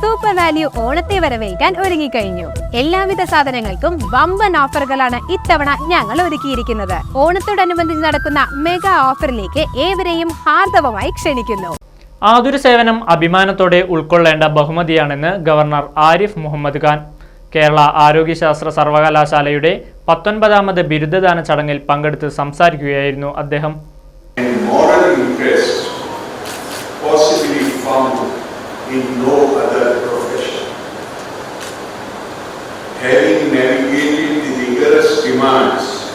Super value ഓണത്തെ വരവേൽക്കാൻ ഒരുങ്ങിക്കഴിഞ്ഞു. എല്ലാവിധ സാധനങ്ങൾക്കും വമ്പൻ ഓഫറുകളാണ് ഇത്തവണ ഞങ്ങൾ ഒരുക്കിയിരിക്കുന്നത്. ഓണത്തോടനുബന്ധിച്ച് നടക്കുന്ന മെഗാ ഓഫറിലേക്ക് ഏവരെയും ഹാർദവമായി ക്ഷണിക്കുന്നു. ആതുര സേവനം അഭിമാനത്തോടെ ഉൾക്കൊള്ളേണ്ട ബഹുമതിയാണെന്ന് ഗവർണർ ആരിഫ് മുഹമ്മദ് ഖാൻ. കേരള ആരോഗ്യശാസ്ത്ര സർവകലാശാലയുടെ പത്തൊൻപതാമത് ബിരുദദാന ചടങ്ങിൽ പങ്കെടുത്ത് സംസാരിക്കുകയായിരുന്നു അദ്ദേഹം. Having navigated the rigorous demands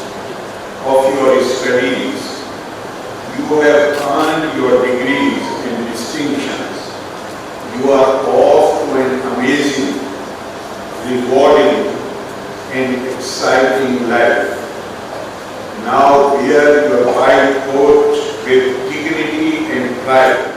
of your studies, you have earned your degrees and distinctions. You are off to an amazing, rewarding and exciting life. Now wear your white coat with dignity and pride.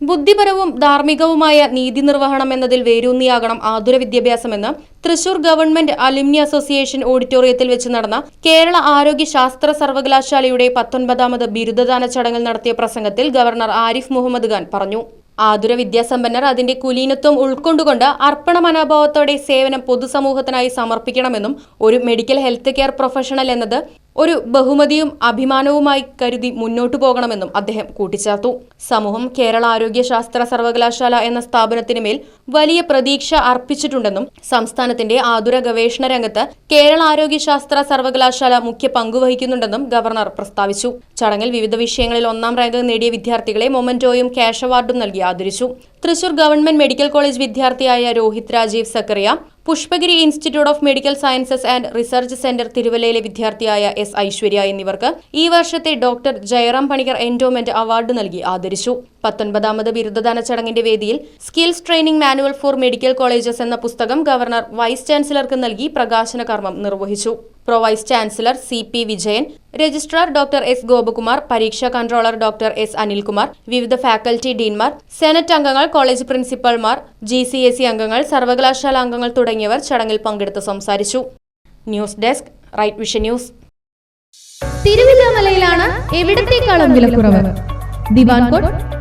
ബുദ്ധിപരവും ധാർമ്മികവുമായ നീതി നിർവഹണം എന്നതിൽ വേരൂന്നിയാകണം ആതുര വിദ്യാഭ്യാസമെന്ന് Thrissur government alumni association ഓഡിറ്റോറിയത്തിൽ വെച്ച് നടന്ന കേരള ആരോഗ്യ ശാസ്ത്ര സർവകലാശാലയുടെ പത്തൊൻപതാമത് ബിരുദദാന ചടങ്ങിൽ നടത്തിയ പ്രസംഗത്തിൽ ഗവർണർ ആരിഫ് മുഹമ്മദ് ഖാൻ പറഞ്ഞു. ആതുര വിദ്യാസമ്പന്നർ അതിന്റെ കുലീനത്വം ഉൾക്കൊണ്ടുകൊണ്ട് അർപ്പണ മനോഭാവത്തോടെ സേവനം പൊതുസമൂഹത്തിനായി സമർപ്പിക്കണമെന്നും ഒരു മെഡിക്കൽ ഹെൽത്ത് കെയർ പ്രൊഫഷണൽ എന്നത് ഒരു ബഹുമതിയും അഭിമാനവുമായി കരുതി മുന്നോട്ടു പോകണമെന്നും അദ്ദേഹം കൂട്ടിച്ചേർത്തു. സമൂഹം കേരള ആരോഗ്യ ശാസ്ത്ര സർവകലാശാല എന്ന സ്ഥാപനത്തിന് മേൽ വലിയ പ്രതീക്ഷ അർപ്പിച്ചിട്ടുണ്ടെന്നും സംസ്ഥാനത്തിന്റെ ആതുര ഗവേഷണ രംഗത്ത് കേരള ആരോഗ്യ ശാസ്ത്ര സർവകലാശാല മുഖ്യ പങ്കുവഹിക്കുന്നുണ്ടെന്നും ഗവർണർ പ്രസ്താവിച്ചു. ചടങ്ങിൽ വിവിധ വിഷയങ്ങളിൽ ഒന്നാം റാങ്ക് നേടിയ വിദ്യാർത്ഥികളെ മൊമന്റോയും ക്യാഷ് അവാർഡും നൽകി ആദരിച്ചു. തൃശൂർ ഗവൺമെന്റ് മെഡിക്കൽ കോളേജ് വിദ്യാർത്ഥിയായ Rohit Rajeev Zacharia Pushpagiri institute of medical sciences and research centre തിരുവല്ലയിലെ വിദ്യാർത്ഥിയായ എസ് ഐശ്വര്യ എന്നിവർക്ക് ഈ വർഷത്തെ doctor Jayaram Panicker endowment award നൽകി ആദരിച്ചു. പത്തൊൻപതാമത് ബിരുദദാന ചടങ്ങിന്റെ വേദിയിൽ skills training manual for medical colleges എന്ന പുസ്തകം ഗവർണർ വൈസ് ചാൻസലർക്ക് നൽകി പ്രകാശന കർമ്മം നിർവഹിച്ചു. Pro vice chancellor C P Vijayan registrar doctor S Gopakumar പരീക്ഷാ കൺട്രോളർ ഡോക്ടർ എസ് അനിൽകുമാർ വിവിധ ഫാക്കൽറ്റി ഡീൻമാർ സെനറ്റ് അംഗങ്ങൾ college പ്രിൻസിപ്പൽമാർ G C S C അംഗങ്ങൾ സർവകലാശാല അംഗങ്ങൾ തുടങ്ങിയവർ ചടങ്ങിൽ പങ്കെടുത്ത് സംസാരിച്ചു. News desk right vision news. തിരുവില്ലാമലയിലാണ് എവിടത്തേക്കാളും വിലക്കുറവ് divan cot